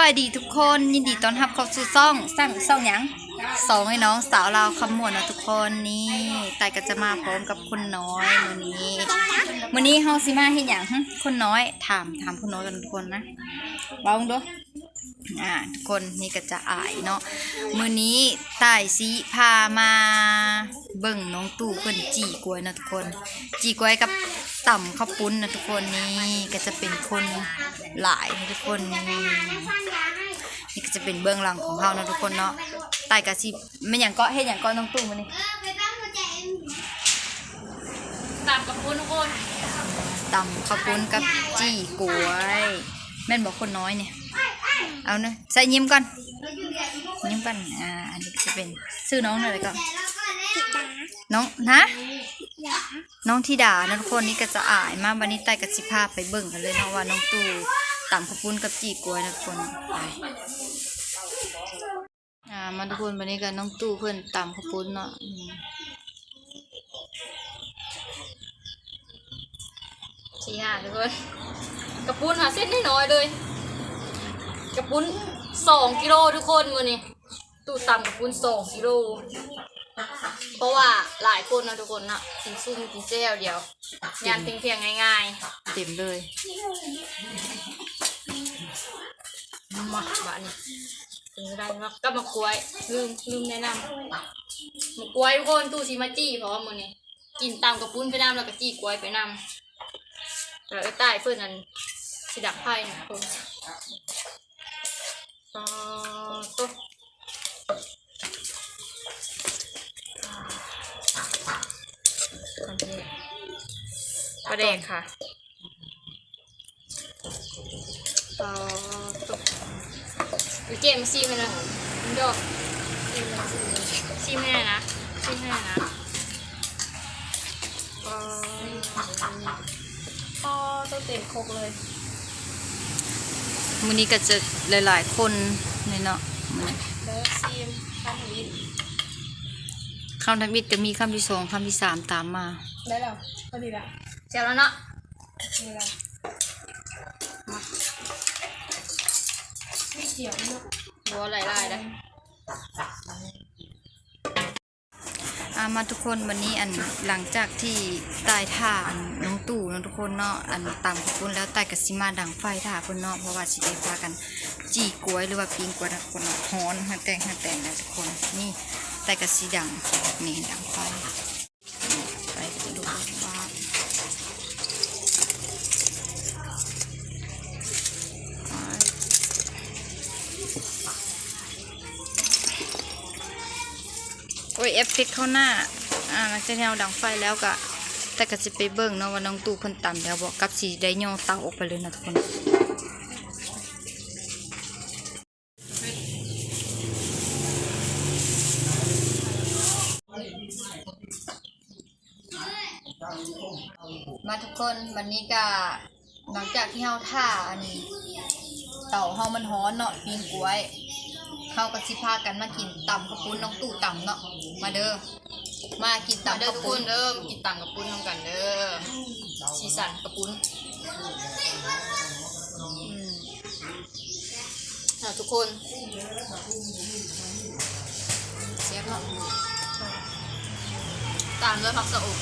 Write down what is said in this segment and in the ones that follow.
บายดีทุกคนยินดีต้อนรับเข้าสู่ซ่องสร้างซ่องหยังสองไอ้น้องสาวเราคำมวลนะทุกคนนี่แต่ก็จะมาพร้อมกับคนน้อยมือนี้มือนี้เฮาสิมาเฮ็ดหยังคนน้อยถามถามคนน้อยกันทุกคนนะลองดูอ่าทุกคนนี่ก็จะอายเนาะมือนี้ตายสิพามาเบิ่งน้องตู่เพิ่นจีกล้วยนะทุกคน จีกล้วยกับ ต่ำข้าวปุ้นนะทุกคนนี่ก็จะเป็นคนหลายนะทุกคนนี่นี่ก็จะเป็นเบื้องหลังของเขานะทุกคนเนาะตายกะสิไม่อย่างก็เฮ็ดอย่างก็น้องตู้มานี่ตามกับคุณทุกคนตำข้าวปุ้นกับจี้กล้วยแม่นบอกคนน้อยเนี่ยเอาเนอะใส่ยิ้มก่อนยิ้มก่อนอ่าอันนี้ก็จะเป็นชื่อน้องอะไรก็น้ องนะ น้องธิดานะทุกคนนี่ก็จะอายมากวันนี้ไต่กับสิภาพไปเบิ่งกันเลยเนาะว่าน้องตู้ตำข้าวปุ้นกับจี้กล้วยนะทุกคนไปอ่ามาทุกคนวันนี้กับน้องตู้เพื่อนตำข้าวปุ้นเนาะอืมสี่ห้าทุกคนกระปุ้นหาเส้นน้อยๆเลยกระปุ้นสองกิโลทุกคนมือนี่ตู้ตำกระปุ้นสองกิโล เพราะว่าหลายคนนะทุกคนนะกินซุ่มกินเจลเดียวงานเพียงๆง่ายเต็มเลยๆมาบ้านนี้ถึงได้มากก็มากล้วยลืมลืมแนะนำมากล้วยทุกคนตู้ซีมาจี้เพราะว่ามือนี่กินตำกระปุ้นไปน้ำแล้วก็จี้กล้วยไปน้ำแล้วไอ้ใต้เพื่อนนั้นสิดักไพ่นะทุกคนต่อตุ๊ ประเด็นค่ะต่อตุ๊บดูเกมซีไปเลยมันดอกซีไม่ได้นะซีไม่ได้นะต่อต่อตัวเต็มครกเลยมื้อนี้ก็จะหลายๆคนนี่เนาะมื้อนี้แล้วซีมข้าววิทคำทักบิดก็มีคำที่สองคำที่สามตามมา ได้แล้วพอดีละ เสร็จแล้วเนาะมีแล้วไม่เกี่ยวเนาะบัวไหลายๆได้อ่ามาทุกคนวันนี้อันหลังจากที่ตายท่าอันน้องตู่เนาะทุกคนเนาะอันตามขอบคุณแล้วตายกับสิมาดังไฟท่าเพิ่นเนาะเพราะว่าสิได้พากันจีกล้วยหรือว่าปิ้งกล้วยนะทุกคนเนาะฮ้อนหาแต่งหาแต่งนะทุกคนนี่ตายกับสิดังนี่ดังไฟนี่ไฟก็จะลุกว่าบโอ้ยเอฟเฟกเข้าหน้า อ่าหลังจากที่เราดังไฟแล้วก็แต่ก็สิไปเบิ่งเนาะว่าน้องตู่เพิ่นต่ำแล้วบอกกับสีได้ย่อเตาออกไปเลยนะทุกคนมาทุกคนวันนี้ก็หลังจากที่เฮาท่าอันนี้เต่าเฮามันฮ้อนเนาะปีนกล้วย เฮาก็สิพากันมากินต่ำข้าวปุ้นน้องตู่ต่ำเนาะมาเด้อมากินมาตำเด้อข้าวทุกคปุ้นเด้อมกินตังกับปุ้นทำกันเด้อสีสันกับปุ้นอืมนะทุกคนเสียบเนาะตามด้วยผักสะอบ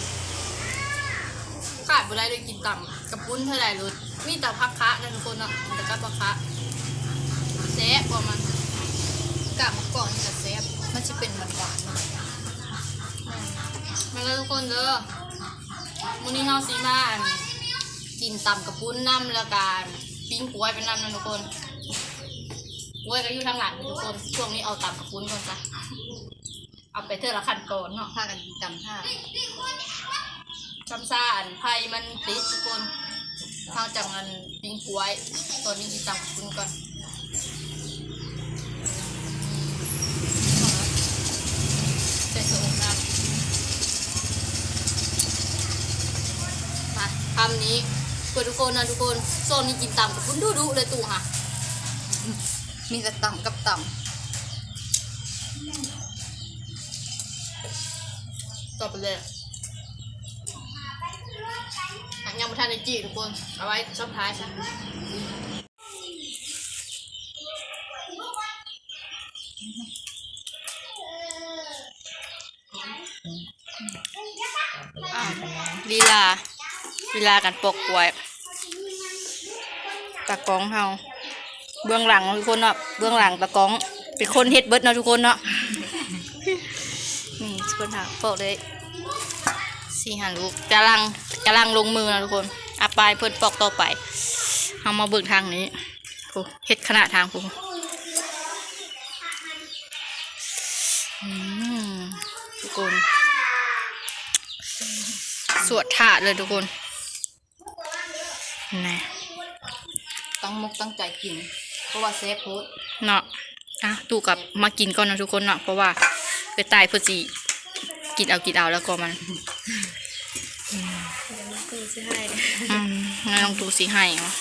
ขาดบุไรเลยกินต่ำกับปุ้นเท่าไหร่รสมีแต่พักคะนะทุกคนเนาะแต่กับพักคะเซฟกว่ามัน กะมะกอกนี่ก็แซ่บมันสิเป็นหวานๆเนาะมาเลยทุกคนเด้อมื้อนี้เฮาสิมาอันกินตำกับปุ้นน้ำแล้วกันปิ้งกล้วยเป็นน้ำนะทุกคนกล้วยก็อยู่ทางหลังทุกคนช่วงนี้เอาตำกับปุ้นก่อนจ้ะเอาไปเถอละขั้นก่อนเนาะพากันกินตำท่าจำซ่าอันไผ่มันติดทุกคนเฮาจังอันปิ้งกล้วยตอนนี้กินตำกับปุ้นก่อนใส่สมุนน้ำมาคำนี้เพื่อทุกคนนะทุกคนโซนนี้กินต่ำกับปุ้นดุๆเลยตู่ค่ะ มีแต่ตำกับตต่อไปเลยหางยังมาทันได้จีทุกคน เอาไว้ชอบท้ายใช่ ลีลา ลีลากันปกกล้วยตากล้องเฮาเบื้องหลังทุกคนเนาะเบื้องหลังตากล้องเป็นคนเฮ็ดเบิดเนาะทุกคนเนาะนี่ทุกคนค่ะโปะเลยสี่หันลูกกำลังกำลังลงมือนะทุกคนอาปลายเพิ่นปอกต่อไปเอามาเบิ่งทางนี้โอเฮ็ดขนาดทางพูอืมทุกคน สวดถาดเลยทุกคน นะตั้งมุกตั้งใจกิน เพราะว่าเซฟโพสเนาะอะตู่กับมากินก่อนนะทุกคนเนาะเพราะว่าไปตายเพื่อจีกินเอากินเอาแล้วก็มันคือใช่อืมงั้นลองดูสิให้เนาะ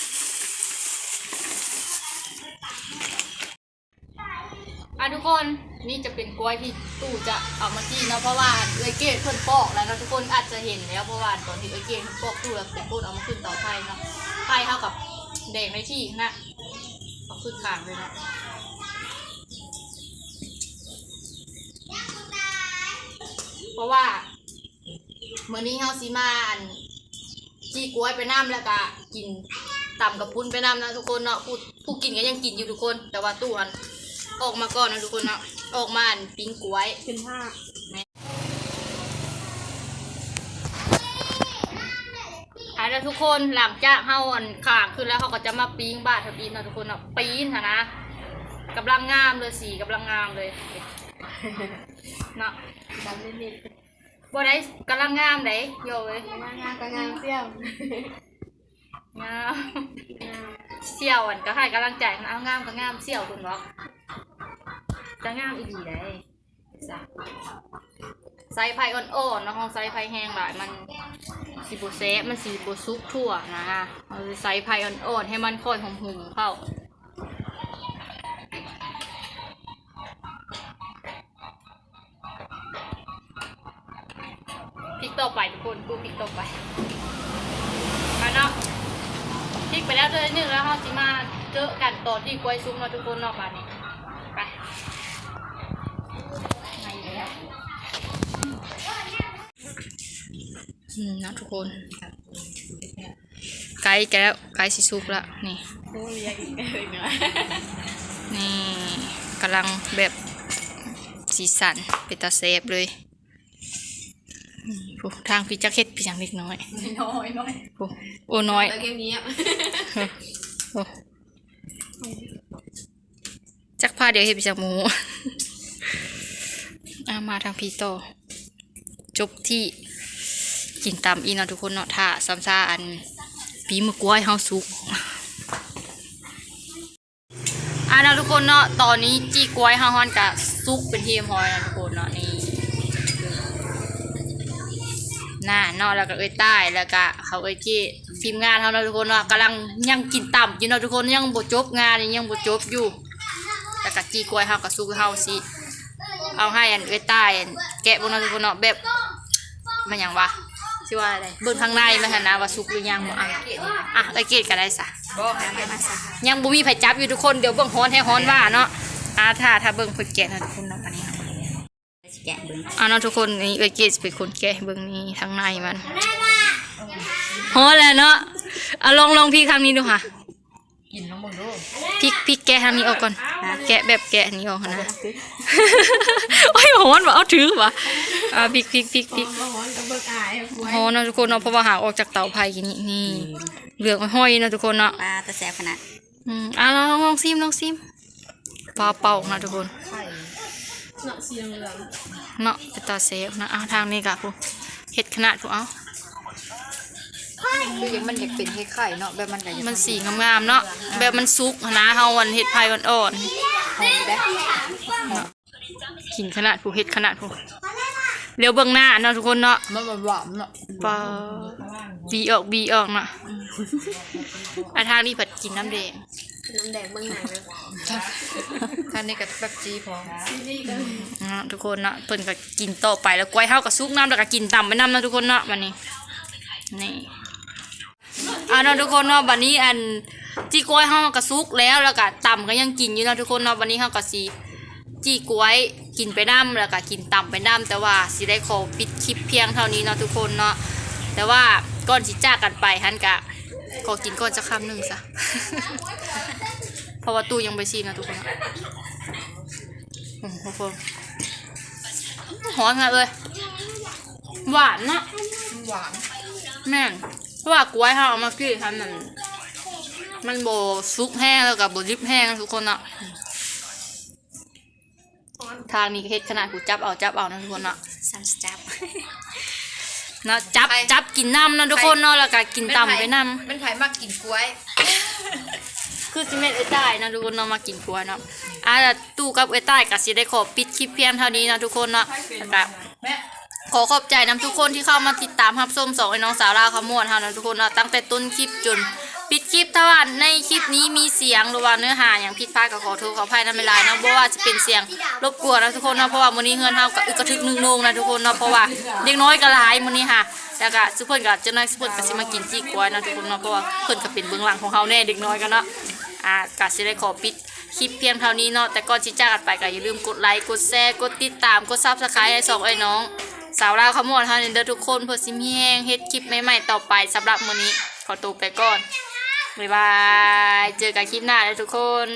อะทุกคนนี่จะเป็นกล้วยที่ตู้จะเอามาจีเนาะเพราะว่าเอยเกตเพิ่นปอกแล้วนะทุกคนอาจจะเห็นแล้วเพราะว่าตอนที่เอยเกตเพิ่นปอกตู้แล้วเป็นก้นเอามาขึ้นเตาไฟเนาะไฟเท่ากับแดงในที่นะเอาขึ้นขางเลยนะเพราะว่าเมื่อนี้เฮาสิมาอันจีกล้วยไปน้ำแล้วก็กินต่ำกับปุ้นไปน้ำนะทุกคนเนาะผู้ผู้กินก็ยังกินอยู่ทุกคน แต่ว่าตู้อัน ออกมาก่อนนะทุกคนเนาะออกมาอันปิ้งกล้วยเป็นผ้าหายแล้วทุกคนหลังจากเฮาอันข่างขึ้นแล้วเขาก็จะมาปิ้งบาททบีนนะทุกคนเนาะปีนค่ะนะกำลังงามเลยสีกำลังงามเลยเนาะดำนิดบ่ได้กำลังงามเลยโยเลยๆงานงานก็งานเปรี้ยวงามเสี่ยวอันก็ให้กำลังใจนะเอางามก็งามเสี่ยวคุณบอก จะงามอีดีได้จ้ะใส่ไผ่อ่อนๆเนาะของใส่ไผ่แห้งหลายมันสีโบเซฟมันสีโบซุกทั่วนะเราจะใส่ไผ่อ่อนๆให้มันค่อยหอมๆเข้าพริกต่อไปทุกคนดูพริกต่อไปมาเนาะพริกไปแล้วเดือหนึ่งแล้วเราสิมาเจอกันตอที่กล้วยซุ้มเนาะทุกคนเนอกบ้านนี้ไปไห นแล้วอืมนะทุกคนไกลแกแล้วไกลสิสุกละนี่โอ้ยยังอีกเลยนะนี่กำลังแบบสีสันเป็นตาเซฟเลยอืมโอ้ทางพี่จักเฮ็ดพี่จังเล็กน้อยน้อยน้อยโอ้โอ้น้อยแล้วเกมนี้อะโอ้จักพาเดี๋ยวเฮ็ดพี่จักหมูอา มาทางพี่ต่อ จบที่กินตามอีเนาะทุกคนเนาะถ้าซ้ำซาอันปีมือกล้วยเฮาสุกอะนะทุกคนเนาะตอนนี้จีกล้วยฮาฮอนกะซุกเป็นทีมฮอยนะทุกคนเนาะนี่น่าเนาะแล้วก็เอ้ยใต้แล้วก็เขาเอ้ยจีทีมงานเขาเนาะทุกคนเนาะกำลังยังกินต่ำอยู่เนาะทุกคนยังบ่จบงานยังบ่จบอยู่แล้วก็จีกล้วยเฮาก็ซุกเฮาสิ เอาให้อันเอ้ยใต้อันแกะบ่เนาะทุกคนเนาะแบบมันหยังวะชื่อว่าอะไรเบิ่งข้างในมันหั่นนะว่าซุกหรือยังบ่อะอะไอ้เกดก็ได้ซะบอกให้มาซะยังบ่มีไผจับอยู่ทุกคนเดี๋ยวเบิ่งฮ้อนให้ฮ้อนว่าเนาะอ่าถ้าถ้าเบิ่งเพิ่นแกะนะทุกคนเนาะอันนี้ค่ะแกะเบิ้งอ่าเนาะทุกคนนี่เอ้ยเกดสิเป็นคนแกะให้เบิ่งนี่ทางในมันฮ้อนแล้วเนาะอะลองลองพี่ทางนี้ดูค่ะ กินน้องมึงดูพี่พี่แกะทางนี้ออกก่อน แกะแบบแกะอันนี้ออกนะโอ้ยฮ้อนว่ะเอาถือว่ะอ่าพริกพริกพริกพริกก็ฮ้อนกับเบิกอายกล้วยฮ้อนเนาะทุกคนเนาะเพราะว่าหาออกจากเตาไผ่กินนี่นี่เหลืองห้อยๆเนาะทุกคนเนาะปลาตะแสบขนาดอืมอะลองลองลองซิมลองซิมปลาเป่านะทุกคนไข่เนาะสีเหลืองเนาะเป็นตาเซฟนะอะทางนี้กะผู้เห็ดขนาดผู้เอา คือมันอยากเป็นไข่เนาะแบบมันก็มันสีงามๆเนาะแบบมันสุกนะเฮาวันเห็ดไผ่วันอ่อนหอมได้เนาะกินขนาดผู้เห็ดขนาดผู้เร็วเบื้องหน้าเนาะทุกคนเนาะมันหวานเนาะปลาบีออกบีออกเนาะอะทางนี้ผัดกินน้ำแดงน้ำแดงเบิ้งไหนเลยท่านนี่ก็แบบจีพอซีรีส์กันเนาะทุกคนเนาะเพิ่นก็กินต่อไปแล้วกล้วยเฮาก็สุกน้ำแล้วก็กินต่ำไปน้ำเนาะทุกคนเนาะวันนี้นี่ อ่าเนาะทุกคนเนาะบัดนี้อันจีกล้วยเฮาก็สุกแล้วแล้วก็ต่ำก็ยังกินอยู่เนาะทุกคนเนาะบัดนี้เฮาก็สิจีกล้วยกินไปน้ำแล้วก็กินต่ำไปน้ำแต่ว่าสิได้ขอปิดคลิปเพียงเท่านี้เนาะทุกคนเนาะแต่ว่าก่อนสิจากกันไปฮันกะขอกินก่อนจะคำหนึ่งซะเพราะว่าตู้ยังไปซีนะทุกคนเนาะอืมทุกคนหอมมากเลยหวานนะหวานแม่ ราะว่ากล้วยเฮาเอามากี้ทันนั่นมันโบซุกแห้งแล้วกับโบริบแห้งนะทุกคนเนาะทางนี้ก็เฮ็ดขนาดกูจับเอาจับเอานะทุกคนเนาะซันสจับเนาะจับจับกินน้ำนะทุกคนเนาะแล้วก็กินต่ำไปน้เป็นไผ่มากกินกล้วยำคือจิเม็ดเอ้ยใต้นะทุกคนเนาะมากินกล้วยเนาะอะแล้วตู้กับเอ้ยใต้ก็สิได้ขอปิดคลิปเพียงเท่านี้นะทุกคนเนาะแล้วก็แม่ ขอขอบใจน้ำทุกคนที่เข้ามาติดตามรับชมสองไอ้น้องสาวลาวขมวดเฮานะทุกคนเนาะตั้งแต่ต้นคลิปจนปิดคลิปถ้าว่าในคลิปนี้มีเสียงหรือว่าเนื้อหาอย่างผิดพลาดก็ขอโทษขออภัยนะไม่ลายนะเพราะว่าจะเป็นเสียงรบกวนนะทุกคนเนาะเพราะว่ามื้อนี้เฮือนเฮาก็อึกกระทึกนึงนงนะทุกคนเนาะเพราะว่าเด็กน้อยก็หลายมื้อนี้ค่ะแล้วก็ซุเพิ่นก็เจ้าน้อยซุเพิ่นก็สิมากินจี้กล้วยนะทุกคนเนาะเพราะว่าเพิ่นก็เป็นเบื้องหลังของเฮาแน่เด็กน้อยกันเนาะอ่าก็สิได้ขอปิดคลิปเพียงเท่านี้เนาะแต่ก่อนที่จากกันไปก็อย่าลืมกดไลค์กดแชร์กดติดตามกด Subscribe ให้สองไอ้น้อง สาวลาวขมวดเฮานี่เด้อทุกคนเพื่อซิมแห้งเฮ็ดคลิปใหม่ๆต่อไปสำหรับมื้อนี้ ขอตัวไปก่อนบ๊ายบาย เจอกันคลิปหน้าเลยทุกคน